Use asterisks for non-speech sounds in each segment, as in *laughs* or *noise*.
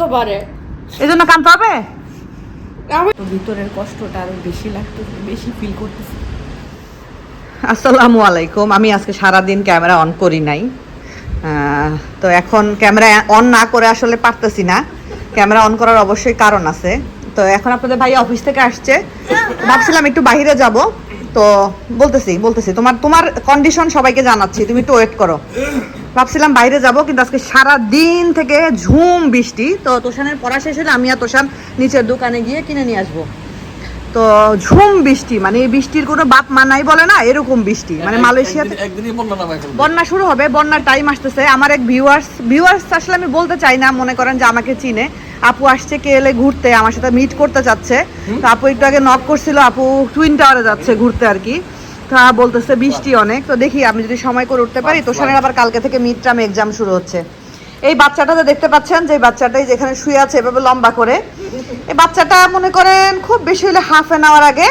তো পারে। এই জন্য কানতে হবে? তো ভিতরের কষ্টটা আরও বেশি লাগতেছে বেশি ফিল করতেছি। আসসালামু আলাইকুম। আমি আজকে সারাদিন ক্যামেরা অন করি নাই। তো এখন ক্যামেরা অন না করে আসলে পারতেছি না। ক্যামেরা অন করার অবশ্যই কারণ আছে। তো এখন আপনাদের ভাই অফিস থেকে আসছে। ভাবছিলাম একটু বাইরে যাব। তো বলতেছি বলতেছি তোমার তোমার কন্ডিশন সবাইকে জানাচ্ছি। তুমি একটু ওয়েট করো। ভাবছিলাম বাইরে যাব কিন্তু আজকে সারা দিন থেকে ঝুম বৃষ্টি। তো তোষানের পড়া শেষ হলে আমি আর তোষান নিচের দোকানে গিয়ে কিনে নিয়ে আসব। তো ঝুম বৃষ্টি মানে এই বৃষ্টির কোনো বাপ মা নাই বলে না এরকম বৃষ্টি। মানে মালয়েশিয়াতে বন্যা বন্যা শুরু হবে বন্যার টাইম আসতেছে। আমার এক ভিউয়ার্স ভিউয়ার্স আসলে আমি বলতে চাই না মনে করেন যে আমাকে চিনে। আপু আসছে কে এলে ঘুরতে আমার সাথে মিট করতে চাচ্ছে তো আপু একটু আগে নক করছিল আপু টুইন টাওয়ারে যাচ্ছে ঘুরতে আর কি। তা বলতেছে বৃষ্টি অনেক তো দেখি আমি যদি সময় করে উঠতে পারি তোষানের আবার কালকে থেকে মিড টার্ম এক্সাম শুরু হচ্ছে। এই বাচ্চাটা দেখতে পাচ্ছেন যে বাচ্চাটাই যেখানে শুয়ে আছে এভাবে লম্বা করে এই বাচ্চাটা মনে করেন খুব বেশি হলে হাফ অ্যান আওয়ার আগে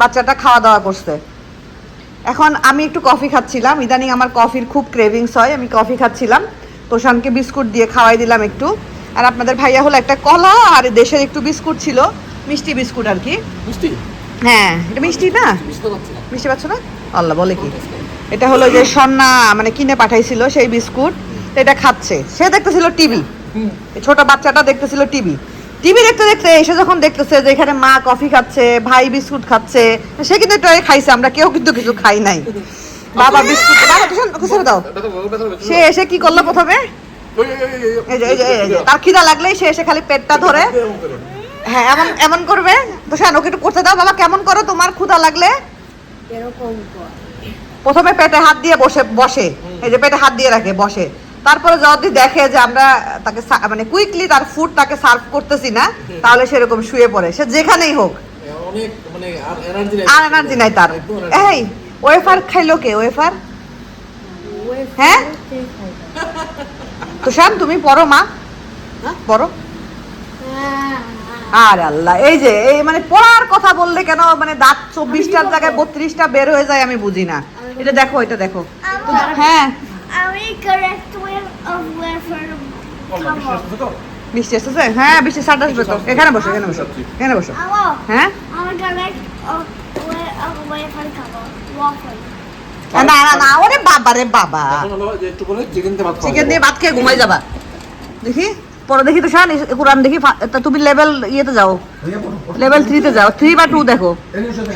বাচ্চাটা খাওয়া দাওয়া করছে। এখন আমি একটু কফি খাচ্ছিলাম ইদানিং আমার কফির খুব ক্রেভিংস হয় আমি কফি খাচ্ছিলাম। তোষানকে বিস্কুট দিয়ে খাওয়াই দিলাম একটু। আর আপনাদের ভাইয়া হলো একটা কলা আর দেশের একটু বিস্কুট ছিল মিষ্টি বিস্কুট আর কি। মিষ্টি? হ্যাঁ এটা মিষ্টি না? বুঝতে পারছি না? আল্লাহ, বলে কি? এটা হলো যে সন্না মানে কিনে পাঠাইছিল সেই বিস্কুট এটা খাচ্ছে। সে দেখতেছিল টিভি। ছোট বাচ্চাটা দেখতেছিল টিভি। টিভি দেখতে দেখতে এসে যখন দেখতেছে যে এখানে মা কফি খাচ্ছে, ভাই বিস্কুট খাচ্ছে, সে কিন্তু খাইছে, আমরা কেউ কিন্তু কিছু খাই নাই। বাবা বিস্কুট, বাবা দাও। সে এসে কি করল প্রথমে? তার খিদা লাগলেই সে এসে খালি পেটটা ধরে। হ্যাঁ এমন এমন করবে। তো ওকে একটু করতে দাও। বাবা, কেমন করো? তোমার ক্ষুধা লাগলে এরকম প্রথমে পেটে হাত দিয়ে বসে বসে। এই যে পেটে হাত দিয়ে রাখে বসে। তারপরে যদি দেখে যে আমরা তাকে মানে কুইকলি তার ফুড তাকে সার্ভ করতেছি না তাহলে সেরকম শুয়ে পড়ে। সে যেখানেই হোক। অনেক মানে আর এনার্জি নাই। তার। এই ওয়েফার খাইলো কে? ওয়েফার হ্যাঁ? তুষান তুমি পড়ো মা। হ্যাঁ? পড়ো। আর আল্লাহ এই যে এই মানে পড়ার কথা বললে কেন মানে দাঁত চব্বিশটার জায়গায় বত্রিশটা বের হয়ে যায় আমি বুঝি না। এটা দেখো এটা দেখো। হ্যাঁ? বৃষ্টি আসতেছে হ্যাঁ বৃষ্টি সাত আসবে তো এখানে বসো এখানে বসো এখানে বসো। হ্যাঁ. না না না ওরে বাবা রে বাবা। চিকেন। দিয়ে ভাত খেয়ে ঘুমাই যাবা। দেখি। পরে দেখি তো শান কোরআন দেখি তুমি লেভেল ইয়েতে যাও। লেভেল থ্রিতে যাও। থ্রি বা টু দেখো।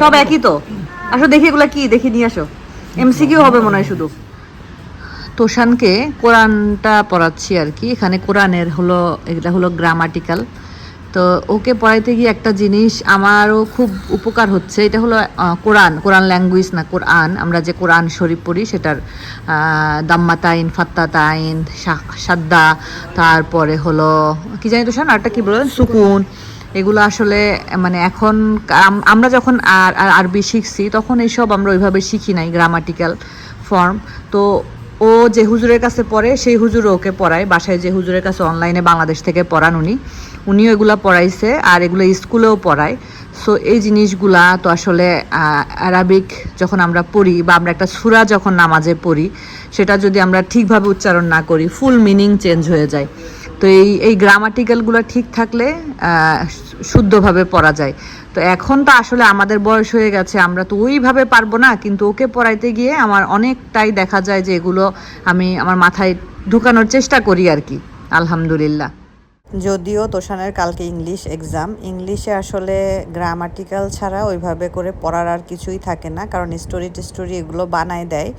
সব একই তো। আসো দেখি এগুলো কি, দেখি নিয়ে আসো। এমসিকিউ হবে মনে হয় শুধু। তোষানকে কোরআনটা পড়াচ্ছি আর কি। এখানে কোরআনের হলো, এটা হলো গ্রামাটিক্যাল তো ওকে পড়াইতে গিয়ে একটা জিনিস আমারও খুব উপকার হচ্ছে এটা হলো কোরআন কোরআন ল্যাঙ্গুয়েজ না কোরআন আমরা যে কোরআন শরীফ পড়ি সেটার দাম্মাতাইন ফাত্তাতাইন সাদ্দা তারপরে হলো কি জানি তো শোন আরেকটা কী বলবেন সুকুন। এগুলো আসলে মানে এখন আমরা যখন আর আর আরবি শিখছি তখন এইসব আমরা ওইভাবে শিখি নাই গ্রামাটিক্যাল ফর্ম তো ও যে হুজুরের কাছে পড়ে সেই হুজুর ওকে পড়ায় বাসায় যে হুজুরের কাছে অনলাইনে বাংলাদেশ থেকে পড়ান উনি। উনিও এগুলা পড়াইছে আর এগুলো স্কুলেও পড়ায়। সো এই জিনিসগুলা তো আসলে আহ, আরাবিক যখন আমরা পড়ি বা আমরা একটা সুরা যখন নামাজে পড়ি সেটা যদি আমরা ঠিকভাবে উচ্চারণ না করি ফুল মিনিং চেঞ্জ হয়ে যায়। তো এই এই গ্রামাটিক্যালগুলো ঠিক থাকলে শুদ্ধভাবে পড়া যায়। তো এখন তো আসলে আমাদের বয়স হয়ে গেছে আমরা তো ওইভাবে পারব না কিন্তু ওকে পড়াইতে গিয়ে আমার অনেকটাই দেখা যায় যে এগুলো আমি আমার মাথায় ঢুকানোর চেষ্টা করি আর কি। আলহামদুলিল্লাহ। যদিও তোষানের কালকে ইংলিশ এক্সাম, ইংলিশে আসলে গ্রামাটিক্যাল ছাড়া ওইভাবে করে পড়ার আর কিছুই থাকে না, কারণ স্টোরি টিস্টোরি এগুলো বানায় দেয়।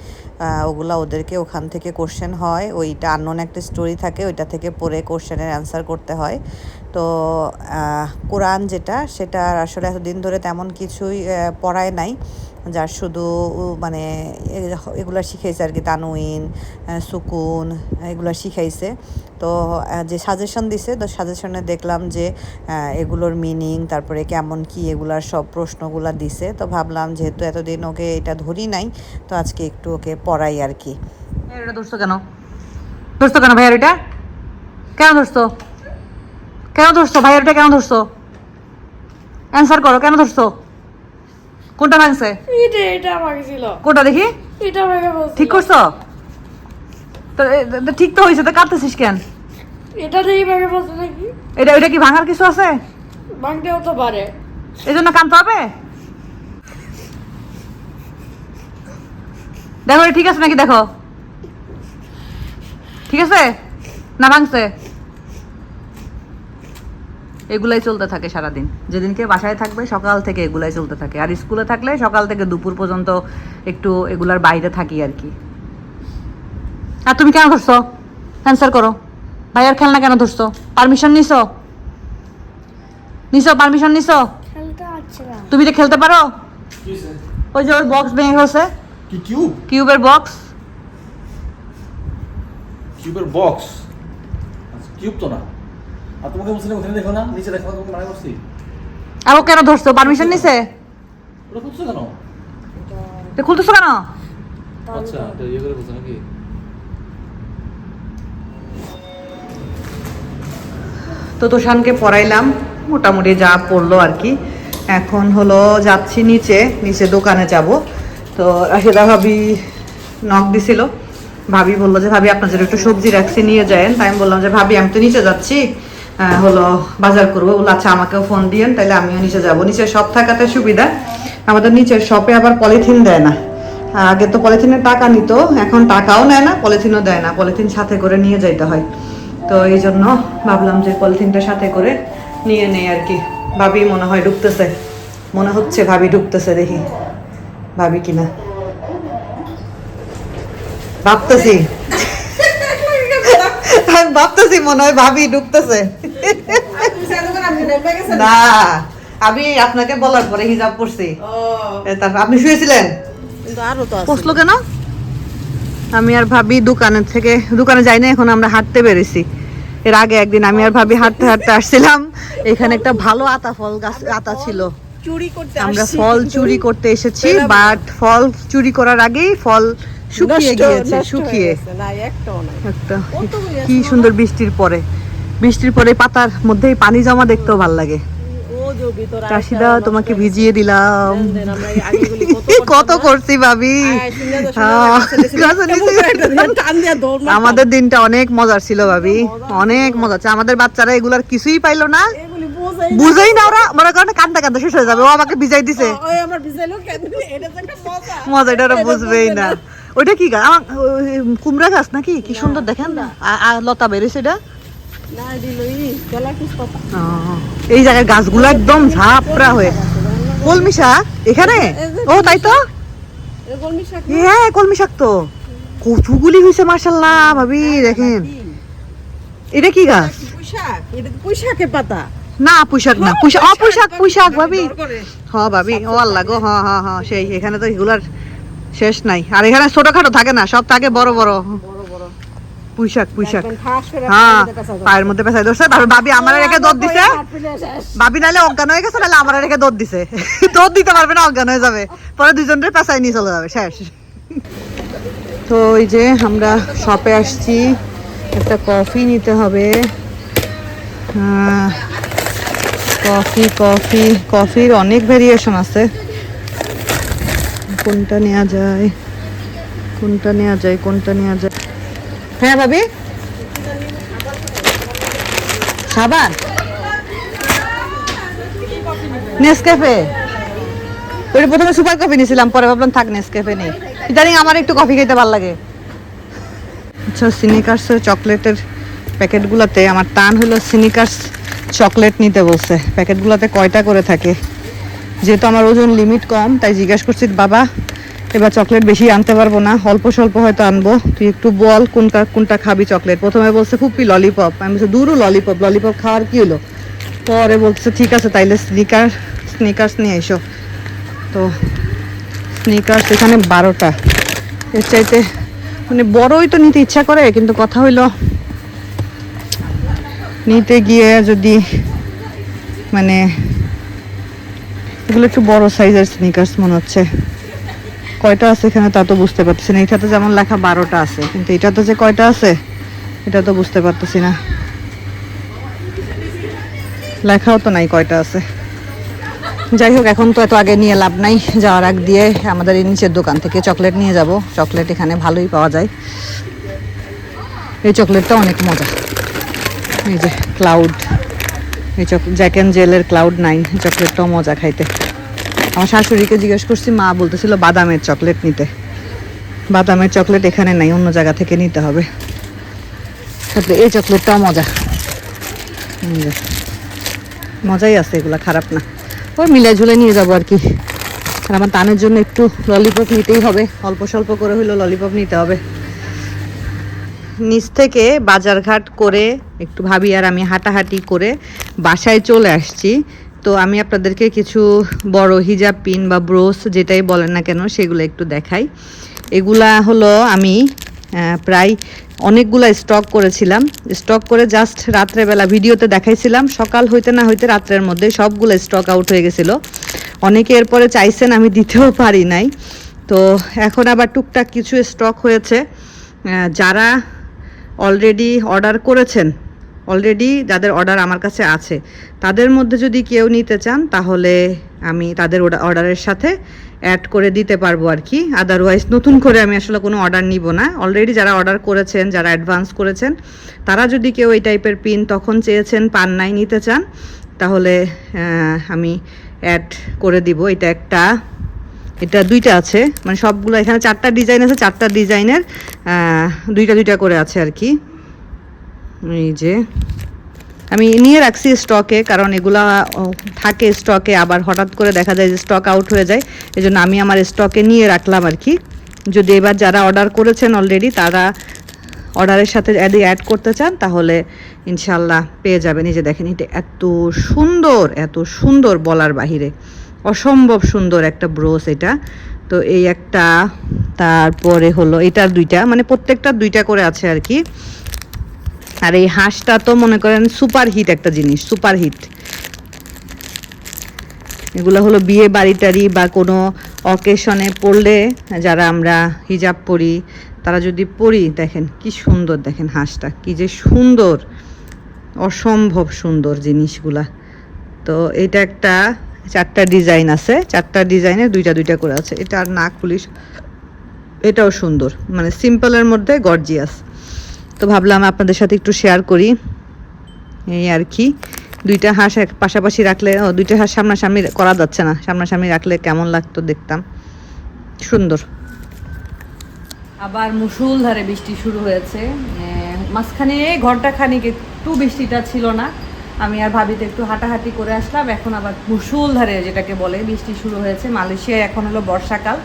ওগুলা ওদেরকে ওখান থেকে কোশ্চেন হয়, ওইটা আননোন একটা স্টোরি থাকে, ওইটা থেকে পড়ে কোশ্চেনের অ্যান্সার করতে হয়। তো কোরআন যেটা, সেটা আসলে এতদিন ধরে তেমন কিছুই পড়ায় নাই। যার শুধু মানে এগুলা শিখাইছে আর কি তানুইন সুকুন, এগুলো শিখাইছে। তো যে সাজেশন দিছে, তো সাজেশনে দেখলাম যে এগুলোর মিনিং তারপরে কেমন কি এগুলার সব প্রশ্নগুলা দিছে। তো ভাবলাম যেহেতু এতদিন ওকে এটা ধরি নাই, তো আজকে একটু ওকে পড়াই আর কি। কেন? কেন ধরছো? কেন ধরছো? ভাইয়ার এটা কেন ধরছো? অ্যান্সার করো, কেন ধরছো? কোনটা ভাঙছে? এটা এটা আমাকে ছিল। কোনটা দেখি? এটা আমাকে বলছিল। ঠিক করছ? তো ঠিক তো হয়েছে তো কাঁদতেছিস কেন? এটা দেখি ভাগে বলছে নাকি? এটা এটা কি ভাঙার কিছু আছে? ভাঙতেও তো পারে। এই জন্য কানতে হবে? দেখো ঠিক আছে নাকি দেখো? ঠিক আছে? না ভাঙছে? এগুলাই চলতে থাকে সারাদিন। যেদিনকে বাসায় থাকবে সকাল থেকে এগুলাই চলতে থাকে। আর স্কুলে থাকলে সকাল থেকে দুপুর পর্যন্ত একটু এগুলার বাইরে থাকি আর কি। আর তুমি কেন ধরছো অ্যান্সার করো। ভাইয়ার খেলনা কেন ধরছো? পারমিশন নিছো? নিছো পারমিশন নিছো? খেলতে পারছি না। তুমি তো খেলতে পারো? ওই যে ওর বক্স ভেঙে গেছে। কি কিউব কিউবের বক্স কিউবের বক্স কিউব তো না। আর তোমাকে বলছিলাম ওখানে দেখো না নিচে দেখো তোমাকে মানা করছি। আর কেন ধরছো? পারমিশন নিছে? ওটা খুঁজছো কেন? এটা খুলতেছো কেন? আচ্ছা এটা ইয়ে করে বলছো নাকি? তো তোষানকে পড়াইলাম মোটামুটি যা পড়ল আর কি। এখন হলো যাচ্ছি নিচে নিচে দোকানে যাব। তো রাশিদা ভাবি নখ দিছিল। ভাবি বলল যে ভাবি আপনার জন্য একটু সবজি রাখছি নিয়ে যায়েন। তাই আমি বললাম যে ভাবি আমি তো নিচে যাচ্ছি। হলো বাজার করব। বলে আচ্ছা আমাকেও ফোন দিয়েন তাহলে আমিও নিচে যাব। নিচে সব থাকাতে সুবিধা। আমাদের নিচের শপে আবার পলিথিন দেয় না। আগে তো পলিথিনের টাকা নিত, এখন টাকাও নেয় না পলিথিনও দেয় না। পলিথিন সাথে করে নিয়ে যাইতে হয়। তো এই জন্য ভাবলাম যে পলিথিনটা সাথে করে নিয়ে নেই আর কি। ভাবি মনে হয় ঢুকতেছে। মনে হচ্ছে ভাবি ঢুকতেছে দেখি। ভাবি কিনা। ভাবতেছি। আমি ভাবতেছি মনে হয় ভাবি ঢুকতেছে। না আমি আপনাকে বলার পরে হিজাব করছি এ, তারপর আপনি শুয়েছিলেন? পড়ল কেন? আমি আর ভাবি দোকানের থেকে দোকানে যাই না এখন আমরা হাঁটতে বেরিয়েছি। এর আগে একদিন আমি আর ভাবি হাঁটতে হাঁটতে আসছিলাম। এখানে একটা ভালো আতা ফল গাছ আতা ছিল। চুরি করতে আমরা ফল চুরি করতে এসেছি বাট ফল চুরি করার আগেই ফল শুকিয়ে গিয়েছে শুকিয়ে। কি সুন্দর বৃষ্টির পরে। বৃষ্টির পরে পাতার মধ্যেই পানি জমা দেখতেও ভালো লাগে। চাষিদা তোমাকে ভিজিয়ে দিলাম। কত? *laughs* করছি ভাবি। হ্যাঁ। আমাদের দিনটা অনেক মজার ছিল ভাবি। অনেক মজা ছিল। আমাদের বাচ্চারা এগুলার কিছুই পাইলো না। বোঝাই না। ওরা। মনে করেন কান্দা কান্দা শেষ হয়ে যাবে। ও আমাকে ভিজাই দিছে। মজা। এটা ওরা বুঝবেই না। ওইটা কি গাছ কুমড়া গাছ নাকি? কি সুন্দর দেখেন লতা বেরিয়েছে এটা? এই জায়গায় গাছগুলো একদম ঝাপড়া হয়ে। কলমি শাক এখানে ও তাই তো? হ্যাঁ কলমি শাক তো কচুগুলি হয়েছে মার্শাল্লাহ ভাবি দেখেন। এটা কি গাছ? পুঁই শাক? এটা তো পুঁই শাকের পাতা। না পুঁইশাক না পুঁইশাক পুঁইশাক ভাবি। হ ভাবি ও আল্লাহ গো হ্যাঁ হ্যাঁ হ্যাঁ সেই এখানে তো এগুলার শেষ নাই। আর এখানে ছোটখাটো থাকে না সব থাকে বড় বড়। পুঁইশাক পুঁইশাক। হ্যাঁ পায়ের মধ্যে কাঁচা পায়ের মধ্যে পেঁচাই ধরছে। তারপর ভাবি আমার রেখে দৌড় দিছে। হাত ফেলে শেষ। ভাবি নাহলে অজ্ঞান হয়ে গেছে নাহলে আমার রেখে দৌড় দিছে। *laughs* দৌড় দিতে পারবে না অজ্ঞান হয়ে যাবে। পরে দুজনের পেঁচাই নিয়ে চলে যাবে শেষ। তো ওই যে আমরা শপে আসছি একটা কফি নিতে হবে। কফি কফি কফির অনেক ভেরিয়েশন আছে। কোনটা নেওয়া যায়? কোনটা নেওয়া যায়, কোনটা নেওয়া যায়? হ্যাঁ ভাবি? সাবান? নেসক্যাফে? ওই প্রথমে সুপার কফি নিয়েছিলাম পরে ভাবলাম থাক, নেসক্যাফে নেই। ইদানিং আমার একটু কফি খেতে ভালো লাগে। আচ্ছা সিনিকার্সের চকলেটের প্যাকেটগুলোতে আমার টান হলো, সিনিকার্স চকলেট নিতে বলছে। প্যাকেটগুলোতে কয়টা করে থাকে? যেহেতু আমার ওজন লিমিট কম, তাই জিজ্ঞাসা করছি, বাবা, এবার চকলেট বেশি আনতে পারব না, অল্প স্বল্প হয়তো আনব। তুই একটু বল কোনটা কোনটা খাবি চকলেট প্রথমে বলছে খুবই ললিপপ আমি বলছি দূরও ললিপপ ললিপপ খাওয়ার কি হলো? পরে বলছে, ঠিক আছে, তাইলে স্নিকার স্নিকার্স নিয়ে এসো। তো স্নিকার্স এখানে বারোটা। এর চাইতে মানে বড়ই তো নিতে ইচ্ছা করে, কিন্তু কথা হইল নিতে গিয়ে যদি মানে এগুলো একটু বড় সাইজের স্নিকার্স মনে হচ্ছে। কয়টা আছে এখানে তা তো বুঝতে পারতেছি না। এটাতে যেমন লেখা বারোটা আছে, কিন্তু এটাতে যে কয়টা আছে, এটা তো বুঝতে পারতেছি না। লেখাও তো নাই কয়টা আছে। যাই হোক, এখন তো এত আগে নিয়ে লাভ নাই। যাওয়ার আগ দিয়ে আমাদের এই নিচের দোকান থেকে চকলেট নিয়ে যাব। চকলেট এখানে ভালোই পাওয়া যায়। এই চকলেটটা অনেক মজা। এই যে ক্লাউড এই চক জ্যাক অ্যান্ড জেলের ক্লাউড নাইন চকলেটটাও মজা খাইতে। আমার শাশুড়িকে জিজ্ঞেস করছি, মা বলতেছিল বাদামের চকলেট নিতে। বাদামের চকলেট এখানে নাই, অন্য জায়গা থেকে নিতে হবে। তারপরে এই চকলেটটাও মজা। মজাই আছে, এগুলা খারাপ না। ওই মিলে ঝুলে নিয়ে যাব আর কি। আর আমার তানের জন্য একটু ললিপপ নিতেই হবে। অল্প স্বল্প করে হইলেও ললিপপ নিতে হবে। নিচ থেকে বাজারঘাট করে একটু ভাবি আর আমি হাঁটাহাঁটি করে বাসায় চলে আসছি। তো আমি আপনাদেরকে কিছু বড় হিজাব, পিন বা ব্রোস যেটাই বলেন না কেন সেগুলো একটু দেখাই। এগুলা হলো আমি প্রায় অনেকগুলা স্টক করেছিলাম। স্টক করে জাস্ট রাত্রেবেলা ভিডিওতে দেখাইছিলাম। সকাল হইতে না হইতে রাত্রের মধ্যে সবগুলো স্টক আউট হয়ে গেছিল। অনেকে এরপরে চাইছেন আমি দিতেও পারি নাই। তো এখন আবার টুকটাক কিছু স্টক হয়েছে। যারা অলরেডি অর্ডার করেছেন। অলরেডি যাদের অর্ডার আমার কাছে আছে। তাদের মধ্যে যদি কেউ নিতে চান, তাহলে আমি তাদের অর্ডারের সাথে অ্যাড করে দিতে পারব আর কি। আদারওয়াইজ নতুন করে আমি আসলে কোনো অর্ডার নিব না। অলরেডি যারা অর্ডার করেছেন, যারা অ্যাডভান্স করেছেন, তারা যদি কেউ এই টাইপের পিন তখন চেয়েছেন পান নাই নিতে চান, তাহলে আমি অ্যাড করে দিব। এটা একটা এটা দুইটা আছে। মানে সবগুলো এখানে চারটা ডিজাইন আছে, চারটা ডিজাইনের দুইটা দুইটা করে আছে আর কি। এই যে। আমি নিয়ে রাখছি স্টকে, কারণ এগুলা থাকে স্টকে, আবার হঠাৎ করে দেখা যায় যে স্টক আউট হয়ে যায়। এই জন্য আমি আমার স্টকে নিয়ে রাখলাম আর কি। যদি এবার যারা অর্ডার করেছেন অলরেডি তারা অর্ডারের সাথে যদি অ্যাড করতে চান, তাহলে ইনশাল্লাহ পেয়ে যাবেন। এই যে দেখেন, এটা এত সুন্দর এত সুন্দর বলার বাহিরে। অসম্ভব সুন্দর একটা ব্রোস এটা। তো এই একটা, তারপরে হলো এটার দুইটা মানে প্রত্যেকটা দুইটা করে আছে আর কি। আর এই হাঁসটা তো মনে করেন সুপার হিট একটা জিনিস, সুপার হিট। এগুলো হলো বিয়ে বাড়িটারি বা কোনো অকেশনে পড়লে যারা আমরা হিজাব পরি, তারা যদি পরি, দেখেন কি সুন্দর দেখেন হাঁসটা, কি যে সুন্দর, অসম্ভব সুন্দর জিনিসগুলা। তো এটা একটা চারটা ডিজাইন আছে, চারটা ডিজাইনের দুইটা দুইটা করে আছে। এটা আর না খুলিস এটাও সুন্দর মানে সিম্পলের মধ্যে গর্জিয়াস। তো ভাবলাম আপনাদের সাথে একটু শেয়ার করি। এই আর কি, দুইটা হাঁস এক, পাশাপাশি রাখলে, ও দুইটা হাঁস সামনাসামনি করা যাচ্ছে না, সামনাসামনি রাখলে কেমন লাগতো দেখতাম। সুন্দর। আবার মুসুলধারে বৃষ্টি শুরু হয়েছে। মাঝখানে ঘণ্টা খানিক একটু বৃষ্টিটা ছিল না। আমি আর ভাবিতে একটু হাঁটাহাঁটি করে আসলাম। এখন আবার মুসুলধারে যেটাকে বলে, বৃষ্টি শুরু হয়েছে। মালয়েশিয়ায় এখন হলো বর্ষাকাল।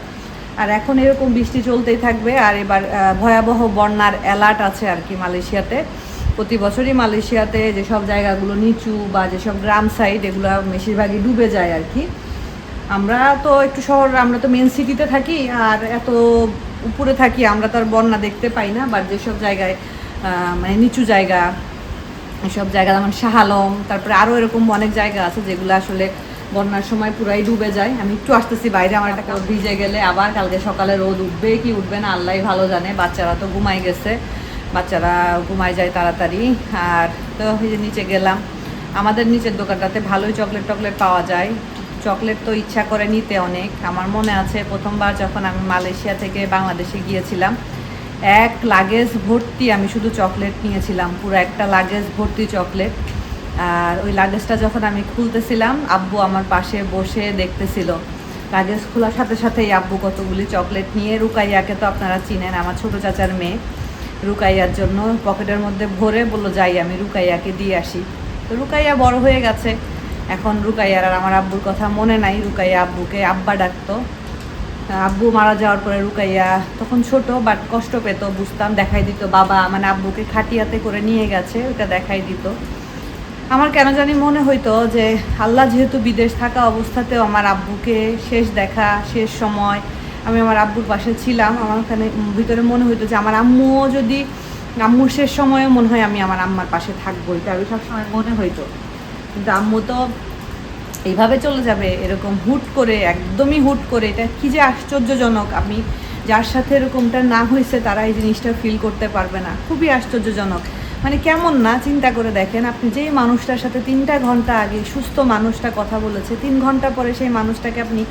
আর এখন এরকম বৃষ্টি চলতেই থাকবে। আর এবার ভয়াবহ বন্যার অ্যালার্ট আছে আর কি মালয়েশিয়াতে। প্রতি বছরই মালয়েশিয়াতে যেসব জায়গাগুলো নিচু বা যেসব গ্রাম সাইড এগুলো বেশিরভাগই ডুবে যায় আর কি। আমরা তো একটু শহর, আমরা তো মেন সিটিতে থাকি। আর এত উপরে থাকি আমরা তো আর বন্যা দেখতে পাই না। বাট যেসব জায়গায় মানে নিচু জায়গা এসব জায়গা, যেমন শাহ আলম, তারপরে আরও এরকম অনেক জায়গা আছে যেগুলো আসলে বন্যার সময় পুরাই ডুবে যায়। আমি একটু আসতেছি বাইরে, আমার একটা ভিজে গেলে আবার কালকে সকালে রোদ উঠবে কি উঠবে না আল্লাহ ভালো জানে। বাচ্চারা তো ঘুমাই গেছে, বাচ্চারা ঘুমাই যায় তাড়াতাড়ি। আর তো যে নিচে গেলাম, আমাদের নিচের দোকানটাতে ভালোই চকলেট টকলেট পাওয়া যায়। চকলেট তো ইচ্ছা করে নিতে অনেক। আমার মনে আছে প্রথমবার যখন আমি মালয়েশিয়া থেকে বাংলাদেশে গিয়েছিলাম এক লাগেজ ভর্তি আমি শুধু চকলেট নিয়েছিলাম, পুরো একটা লাগেজ ভর্তি চকলেট আর ওই লাগেজটা যখন আমি খুলতেছিলাম, আব্বু আমার পাশে বসে দেখতেছিল। লাগেজ খোলার সাথে সাথেই আব্বু কতগুলি চকলেট নিয়ে রুকাইয়াকে তো আপনারা চিনেন, আমার ছোট চাচার মেয়ে। রুকাইয়ার জন্য পকেটের মধ্যে ভরে বলল, যাই, আমি রুকাইয়াকে দিয়ে আসি। তো রুকাইয়া বড় হয়ে গেছে। এখন রুকাইয়ার আর আমার আব্বুর কথা মনে নাই। রুকাইয়া আব্বুকে আব্বা ডাকতো। আব্বু মারা যাওয়ার পরে রুকাইয়া তখন ছোট বাট কষ্ট পেত, বুঝতাম, দেখাই দিত। বাবা মানে আব্বুকে খাটিয়াতে করে নিয়ে গেছে ওটা দেখাই দিত। আমার কেন জানি মনে হইতো যে আল্লাহ যেহেতু বিদেশ থাকা অবস্থাতেও আমার আব্বুকে শেষ দেখা, শেষ সময় আমি আমার আব্বুর পাশে ছিলাম। আমার ওখানে ভিতরে মনে হইতো যে আমার আম্মুও যদি আম্মুর শেষ সময়ে মনে হয় আমি আমার আম্মার পাশে থাকব, এটা আমি সবসময় মনে হইতো। কিন্তু আম্মু তো এইভাবে চলে যাবে, এরকম হুট করে, একদমই হুট করে, এটা কি যে আশ্চর্যজনক। আমি যার সাথে এরকমটা না হয়েছে, তারা এই জিনিসটা ফিল করতে পারবে না। খুবই আশ্চর্যজনক। মানে কেমন না, চিন্তা করে দেখেন আপনি যেই মানুষটার সাথে তিনটা ঘণ্টা আগে সুস্থ মানুষটা কথা বলেছে, তিন ঘণ্টা পরে সেই মানুষটাকে আপনি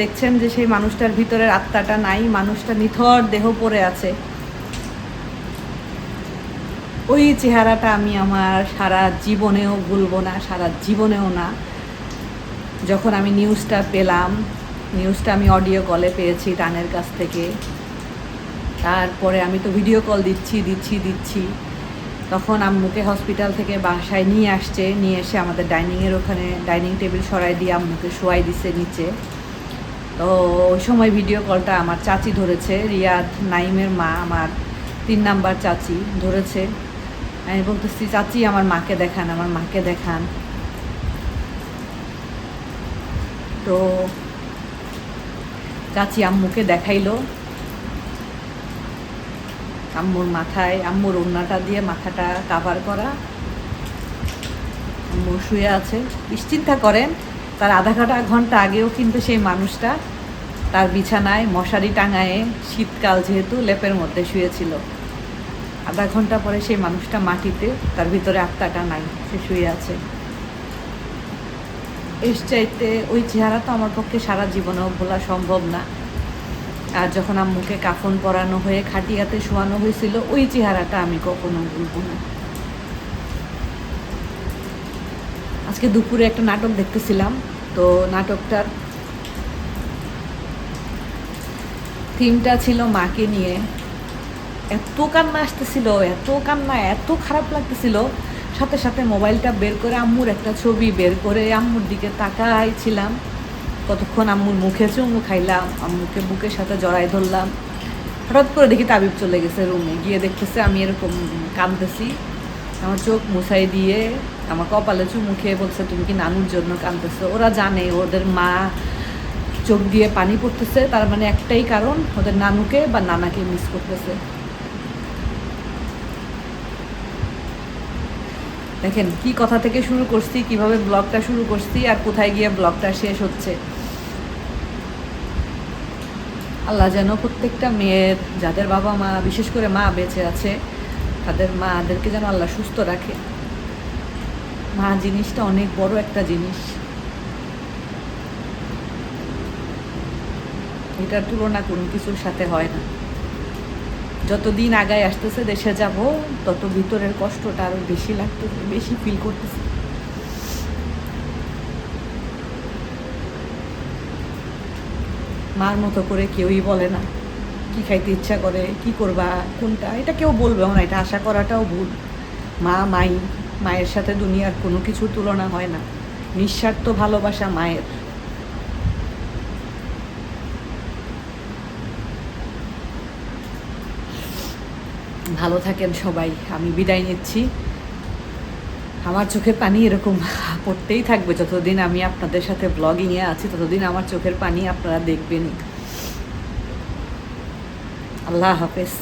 দেখছেন যে সেই মানুষটার ভিতরের আত্মাটা নাই, মানুষটা নিথর দেহ পড়ে আছে। ওই চেহারাটা আমি আমার সারা জীবনেও ভুলবো না, সারা জীবনেও না। যখন আমি নিউজটা পেলাম নিউজটা আমি অডিও কলে পেয়েছি টানের কাছ থেকে। তারপরে আমি তো ভিডিও কল দিচ্ছি দিচ্ছি দিচ্ছি। তখন আম্মুকে হসপিটাল থেকে বাসায় নিয়ে আসছে, নিয়ে এসে আমাদের ডাইনিংয়ের ওখানে ডাইনিং টেবিল সরাই দিয়ে আম্মুকে শোয়াই দিছে নিচে। তো ওই সময় ভিডিও কলটা আমার চাচি ধরেছে, রিয়াদ নাইমের মা, আমার তিন নাম্বার চাচি ধরেছে। আমি বলতেছি, চাচি, আমার মাকে দেখান, আমার মাকে দেখান। তো চাচি আম্মুকে দেখাইলো। আম্মুর মাথায়, আম্মুর ওড়নাটা দিয়ে মাথাটা কাভার করা। আম্মু শুয়ে আছে। নিশ্চিন্তা করেন, তার আধা ঘণ্টা ঘণ্টা আগেও কিন্তু সেই মানুষটা তার বিছানায় মশারি টাঙায়ে শীতকাল যেহেতু লেপের মধ্যে শুয়েছিল। আধা ঘণ্টা পরে সেই মানুষটা মাটিতে, তার ভিতরে আত্মাটা নাই, সে শুয়ে আছে। এর চাইতে ওই চেহারা তো আমার পক্ষে সারা জীবনেও ভোলা সম্ভব না। আর যখন আম্মুকে কাফন পরানো হয়ে খাটিয়াতে শোয়ানো হয়েছিল, ওই চেহারাটা আমি কখনো ভুলব না। আজকে দুপুরে একটা নাটক দেখতেছিলাম, তো নাটকটার থিমটা ছিল মাকে নিয়ে। এত কান্না আসতেছিল, এত কান্না, এত খারাপ লাগতেছিল সাথে সাথে মোবাইলটা বের করে আম্মুর একটা ছবি বের করে আম্মুর দিকে তাকাইছিলাম। কতক্ষণ আম্মুর মুখে চুমু খাইলাম, আম্মুকে বুকের সাথে জড়াই ধরলাম। হঠাৎ করে দেখি তাবিব চলে গেছে রুমে। গিয়ে দেখতেছে আমি এরকম কাঁদতেছি। আমার চোখ মুছাই দিয়ে আমার কপালে চুমু খেয়ে বলছে, তুমি কি নানুর জন্য কাঁদতেছো? ওরা জানে, ওদের মা চোখ দিয়ে পানি পড়তেছে। তার মানে একটাই কারণ, ওদের নানুকে বা নানাকে মিস করতেছে। দেখেন, কি কথা থেকে শুরু করছি, কীভাবে ব্লগটা শুরু করছি আর কোথায় গিয়ে ব্লগটা শেষ হচ্ছে। আল্লাহ যেন প্রত্যেকটা মেয়ের, যাদের বাবা মা, বিশেষ করে মা বেঁচে আছে, তাদের মাদেরকে যেন আল্লাহ সুস্থ রাখে। মা জিনিসটা অনেক বড় একটা জিনিস। এটার তুলনা কোনো কিছুর সাথে হয় না। যতদিন আগায় আসতেছে, দেশে যাব, তত ভিতরের কষ্টটা আরও বেশি লাগতেছে, বেশি ফিল করতেছে। মার মতো করে কেউই বলে না, কি খাইতে ইচ্ছা করে, কি করবা, কোনটা, এটা কেউ বলবেও না, এটা আশা করাটাও ভুল। মা, মাই, মায়ের সাথে দুনিয়ার কোনো কিছুর তুলনা হয় না। নিঃস্বার্থ ভালোবাসা মায়ের। ভালো থাকেন সবাই, আমি বিদায় নিচ্ছি। আমার চোখের পানি এরকম পড়তেই থাকবে যতদিন আমি আপনাদের সাথে ব্লগিংয়ে আছি, ততদিন আমার চোখের পানি আপনারা দেখবেন আল্লাহ হাফেজ।